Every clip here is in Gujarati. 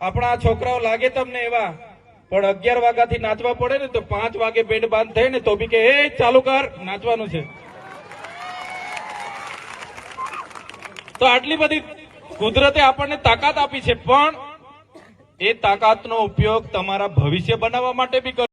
આપણા છોકરાઓ લાગે તમને એવા? પણ અગિયાર વાગ્યાથી નાચવા પડે ને તો પાંચ વાગે પેટ બાંધ થાય ને તો બી કે, એ, ચાલુ કર. નાચવાનું છે. તો આટલી બધી કુદરતે આપણને તાકાત આપી છે, પણ એ તાકાતનો ઉપયોગ તમારા ભવિષ્ય બનાવવા માટે બી કરો.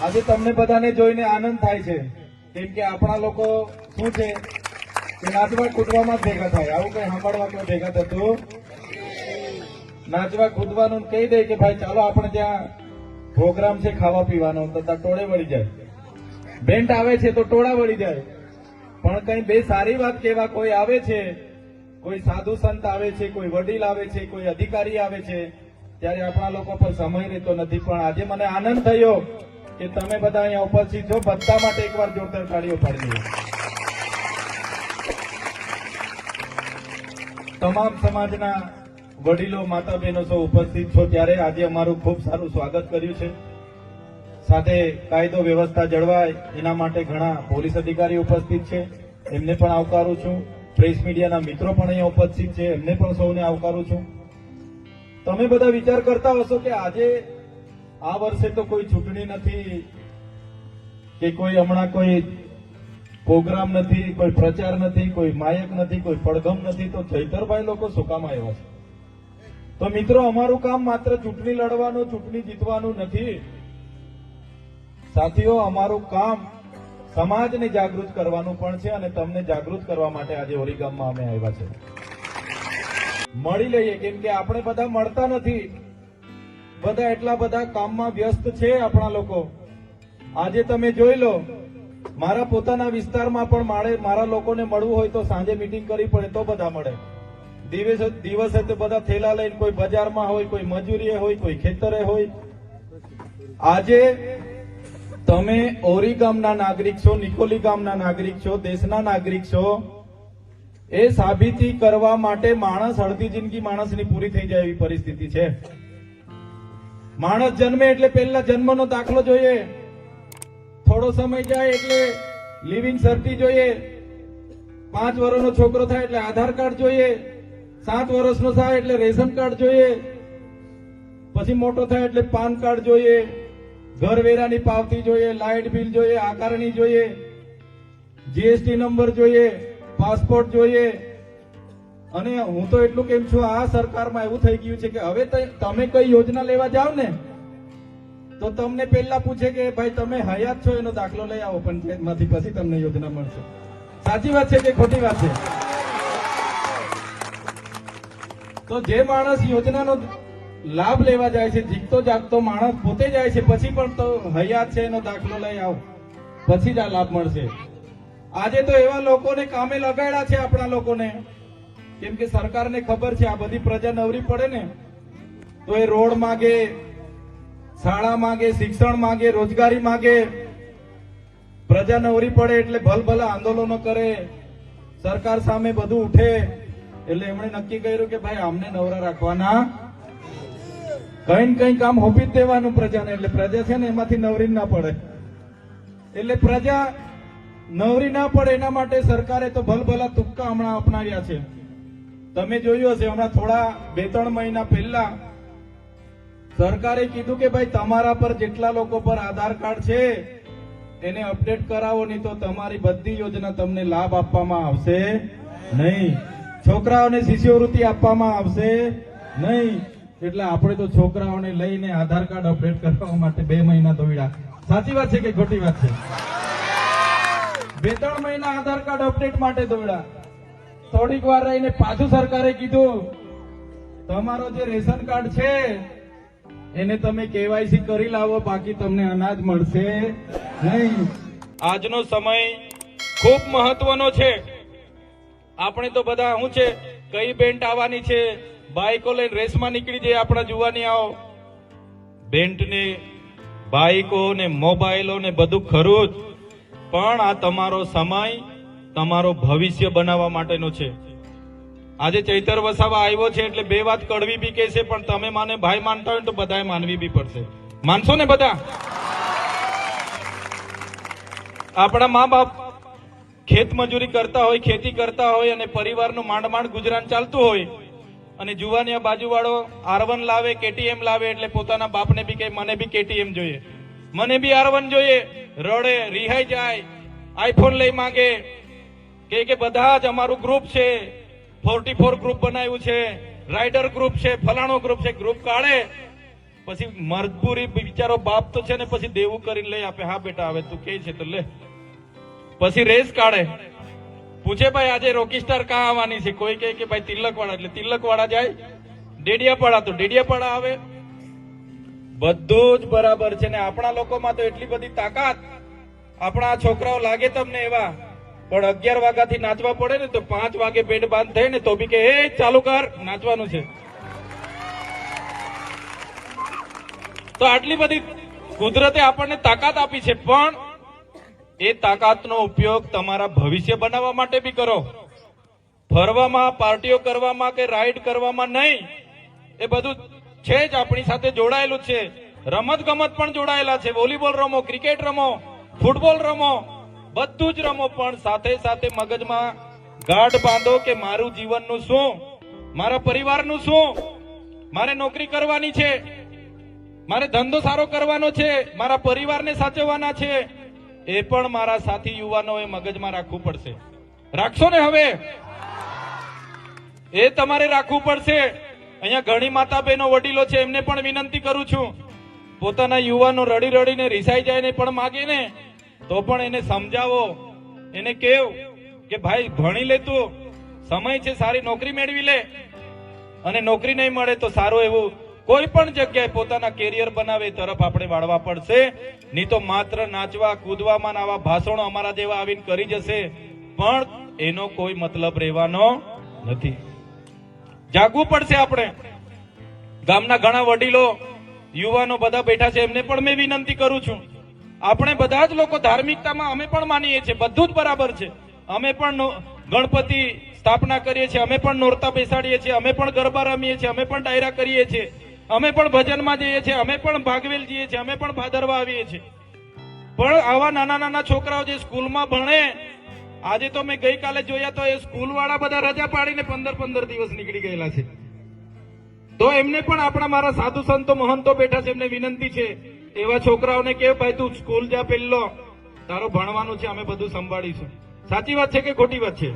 આજે તમને બધાને જોઈને આનંદ થાય છે. કેમ કે આપણા લોકો શું છે કે નાચવા કૂદવામાં જ ભેગા થાય. આવું કઈ સાંભળવા કોઈ ભેગા થતું? નાચવા કૂદવાનું કહી દે કે ભાઈ, ચાલો આપણે ત્યાં પ્રોગ્રામ છે ખાવા પીવાનો. તો ટોળે વળી જાય. બેન્ટ આવે છે તો ટોળા વળી જાય. પણ કઈ બે સારી વાત કેવા કોઈ આવે છે? કોઈ સાધુ સંત આવે છે, કોઈ વડીલ આવે છે, કોઈ અધિકારી આવે છે. ત્યારે આપણા લોકો પર સમય રહેતો નથી. પણ આજે મને આનંદ થયો કે તમે બધા અહીંયા ઉપસ્થિત છો. બધા માટે એકવાર જોરદાર તાળીઓ પાડી તમામ સમાજના વડીલો માતા બહેનો સૌ ઉપસ્થિત છો, ત્યારે આજે અમારું ખૂબ સારું સ્વાગત કર્યું છે. સાથે કાયદો વ્યવસ્થા જળવાય, એના માટે ઘણા પોલીસ અધિકારી ઉપસ્થિત છે. એમને પણ આવકારું છું. પ્રેસ મીડિયાના મિત્રો પણ અહીંયા ઉપસ્થિત છે. એમને પણ સૌને આવકારું છું. તમે બધા વિચાર કરતા હશો કે આજે આ વર્ષે તો કોઈ ચૂંટણી નથી કે કોઈ હમણાં કોઈ પ્રોગ્રામ નથી, કોઈ પ્રચાર નથી, કોઈ માયક નથી, કોઈ પડઘમ નથી, તો ચૈતરભાઈ લોકો શું આવ્યા છે? તો મિત્રો, અમારું કામ માત્ર ચૂંટણી લડવાનું, ચૂંટણી જીતવાનું નથી. સાથીઓ, અમારું કામ સમાજને જાગૃત કરવાનું પણ છે અને તમને જાગૃત કરવા માટે આજે ઓરિગામમાં અમે આવ્યા છે. મળી લઈએ, કેમ કે આપણે બધા મળતા નથી. બધા એટલા બધા કામમાં વ્યસ્ત છે આપણા લોકો. આજે તમે જોઈ લો, મારા પોતાના વિસ્તારમાં પણ મારે, મારા લોકોને મળવું હોય તો સાંજે મીટિંગ કરવી પડે તો બધા મળે. દિવસે દિવસે તો બધા થેલા લઈને કોઈ બજારમાં હોય, કોઈ મજૂરીએ હોય, કોઈ ખેતરે હોય. આજે તમે ઓરી ગામના નાગરિક છો, નિકોલી ગામના નાગરિક છો, દેશના નાગરિક છો એ સાબિતી કરવા માટે માણસ, અડધી જિંદગી માણસની પૂરી થઈ જાય એવી પરિસ્થિતિ છે. માણસ જન્મે એટલે પહેલા જન્મનો દાખલો જોઈએ. થોડો સમય જાય એટલે લિવિંગ સર્ટી જોઈએ. પાંચ વર્ષનો છોકરો થાય એટલે આધાર કાર્ડ જોઈએ. સાત વર્ષનો થાય એટલે રેશન કાર્ડ જોઈએ. પછી મોટો થાય એટલે પાન કાર્ડ જોઈએ. ઘર વેરાની પાવતી જોઈએ, લાઇટ બિલ જોઈએ, આકારણી જોઈએ. જીએસટી નંબર જોઈએ. પાસપોર્ટ જોઈએ. અને હું તો એટલું કેમ છું, આ સરકારમાં એવું થઈ ગયું છે કે હવે તમે કઈ યોજના લેવા જાવ ને, તો તમને પહેલા પૂછે કે, ભાઈ, તમે હયાત છો, એનો દાખલો લઈ આવો પંચાયતમાંથી પછી તમને યોજના મળશે. સાચી વાત છે કે ખોટી વાત છે? તો જે માણસ યોજનાનો લાભ લેવા જાય છે જીતતો જાગતો માણસ પોતે જાય છે, પછી પણ તો હયાત છે, એનો દાખલો લઈ આવો. પછી જ આ લાભ મળશે. આજે તો એવા લોકોને કામે લગાડ્યા છે આપણા લોકોને. કેમ કે સરકારને ખબર છે આ બધી પ્રજા નવરી પડે ને, તો એ રોડ માગે, શાળા માગે, શિક્ષણ માગે, રોજગારી માગે. પ્રજા નવરી પડે એટલે ભલભલા આંદોલનો કરે. સરકાર સામે બધું ઉઠે. એટલે એમણે નક્કી કર્યું કે ભાઈ અમને નવરા રાખવાના. કઈ ને કઈ કામ હોપી જ દેવાનું પ્રજાને. એટલે પ્રજા છે ને એમાંથી નવરી ના પડે. એટલે પ્રજા નવરી ના પડે એના માટે સરકારે તો ભલભલા તુક્કા હમણાં અપનાવ્યા છે. તમે જોયું હશે, હમણાં થોડા બે ત્રણ મહિના પહેલા સરકારે કીધું કે ભાઈ તમારા પર જેટલા લોકો પર આધાર કાર્ડ છે, એને અપડેટ કરાવો, નહીં તો તમારી બધી યોજના તમને લાભ આપવામાં આવશે નહીં. છોકરાઓને શિષ્યવૃત્તિ આપવામાં આવશે નહીં. એટલે આપણે તો છોકરાઓને લઈને આધાર કાર્ડ અપડેટ કરવા માટે બે મહિના દોડ્યા. સાચી વાત છે કે ખોટી વાત છે? બે ત્રણ મહિના આધાર કાર્ડ અપડેટ માટે દોડ્યા. થોડીક વાર રહીને પાછું સરકારે કીધું, તમારો જે રેશન કાર્ડ છે, એને તમે કેવાયસી કરી લાવો, બાકી તમને અનાજ મળશે નહીં. આજનો સમય ખૂબ મહત્વનો છે. આપણે તો બધા શું છે, કઈ બેન્ટ આવવાની છે, બાઈકો લઈને રેસમાં નીકળી જાય આપણા જુવાની આવો. બેન્ટ ને બાઈકો ને મોબાઈલો ને બધું ખરું જ. પણ આ તમારો સમય તમારો ભવિષ્ય બનાવવા માટેનો છે. આજે ચૈતર વસાવા આવ્યો છે એટલે બે વાત કડવી બી કહેશે, પણ તમે માને ભાઈ માનતા હોય તો બધાએ માનવી બી પડશે. માનશો ને બધા? આપણા મા બાપ ખેત મજૂરી કરતા હોય, ખેતી કરતા હોય અને પરિવારનું માંડ માંડ ગુજરાન ચાલતું હોય અને જુવાનિયા બાજુવાળો આરવન લાવે, કેટીએમ લાવે એટલે પોતાના બાપને બી કે મને બી કેટીએમ જોઈએ. મને બી આરવન જોઈએ. રડે, રિહાઈ જાય. આઈફોન લઈ માંગે. કે કે, બધા જ અમારું ગ્રુપ છે. ફોર્ટી ફોર ગ્રુપ બનાવ્યું છે. રાઇડર ગ્રુપ છે, ફલાણો ગ્રુપ છે. ગ્રુપ કાઢે. પછી મજબૂરી બિચારો બાપ તો છે ને, પછી દેવું કરીને લઈ આપે. હા બેટા, હવે તું કે છે તો લે. પછી રેસ કાઢે. પૂછે, ભાઈ, આજે રોકી સ્ટાર કાં આવવાની છે? કોઈ કહે કે, ભાઈ, તિલકવાડા. એટલે તિલકવાડા જાય. ડેડિયાપાડા તો ડેડિયાપાડા આવે. બધું જ બરાબર છે ને આપણા લોકોમાં તો એટલી બધી તાકાત. આપણા છોકરાઓ લાગે તમને એવા. પણ અગિયાર વાગ્યાથી નાચવા પડે ને તો પાંચ વાગે પેટ બાંધ થાય ને તો બી કે, એ, ચાલુ કર. નાચવાનું છે. તો આટલી બધી કુદરતે આપણને તાકાત આપી છે, પણ એ તાકાતનો ઉપયોગ તમારા ભવિષ્ય બનાવવા માટે બી કરો. ફરવામાં, પાર્ટીઓ કરવામાં કે રાઈડ કરવામાં નહીં, એ બધું છે જ આપણી સાથે જોડાયેલું છે. રમત ગમત પણ જોડાયેલા છે. વોલીબોલ રમો, ક્રિકેટ રમો, ફૂટબોલ રમો, બધું જ રમો, પણ સાથે સાથે મગજમાં ગાઢ બાંધો કે મારું જીવનનું શું? મારા પરિવારનું શું? મારે નોકરી કરવાની છે. મારે ધંધો સારો કરવાનો છે. મારા પરિવારને સાચવવાના છે. એ પણ મારા સાથી યુવાનોએ મગજમાં રાખવું પડશે. રાખશો ને હવે? એ તમારે રાખવું પડશે. અહીંયા ઘણી માતા બહેનો વડીલો છે, એમને પણ વિનંતી કરું છું. પોતાના યુવાનો રડી રડીને રિસાઈ જાય ને પણ માગે ને, તો પણ એને સમજાવો. એને કેવ કે ભાઈ, ભણી લે તું. સમય છે, સારી નોકરી મેળવી લે. અને નોકરી નહીં મળે તો સારું એવું કોઈ પણ જગ્યાએ પોતાના કેરિયર બનાવે તરફ આપણે વાળવા પડશે. નહીં તો માત્ર નાચવા, કૂદવામાં આવા ભાષણો અમારા જેવા આવીને કરી જશે. પણ એનો કોઈ મતલબ રહેવાનો નથી. જાગવું પડશે આપણે. ગામના ઘણા વડીલો, યુવાનો બધા બેઠા છે, એમને પણ મેં વિનંતી કરું છું. આપણે બધા જ લોકો ધાર્મિકતામાં અમે પણ માનીએ છીએ, બધું જ બરાબર છે. અમે પણ ગણપતિ સ્થાપના કરીએ છીએ, અમે પણ નોરતા બેસાડીએ છીએ, અમે પણ ગરબા રમીએ છીએ, અમે પણ ડાયરા કરીએ છીએ. અમે પણ ભજનમાં જઈએ છીએ, અમે પણ ભાગવેલ જઈએ છીએ, અમે પણ ભાદરવા આવીએ છીએ. પણ આવા નાના નાના છોકરાઓ જે સ્કૂલમાં ભણે આજે તો મેં ગઈકાલે જોયા તો એ સ્કૂલ વાળા બધા રજા પાડીને પંદર પંદર દિવસ નીકળી ગયેલા છે. તો એમને પણ આપણા મારા સાધુ સંતો મહંતો બેઠા છે એમને વિનંતી છે, એવા છોકરાઓને કે ભાઈ તું સ્કૂલ જા પેલો તારો ભણવાનું છે, અમે બધું સંભાળીશું. સાચી વાત છે કે ખોટી વાત છે?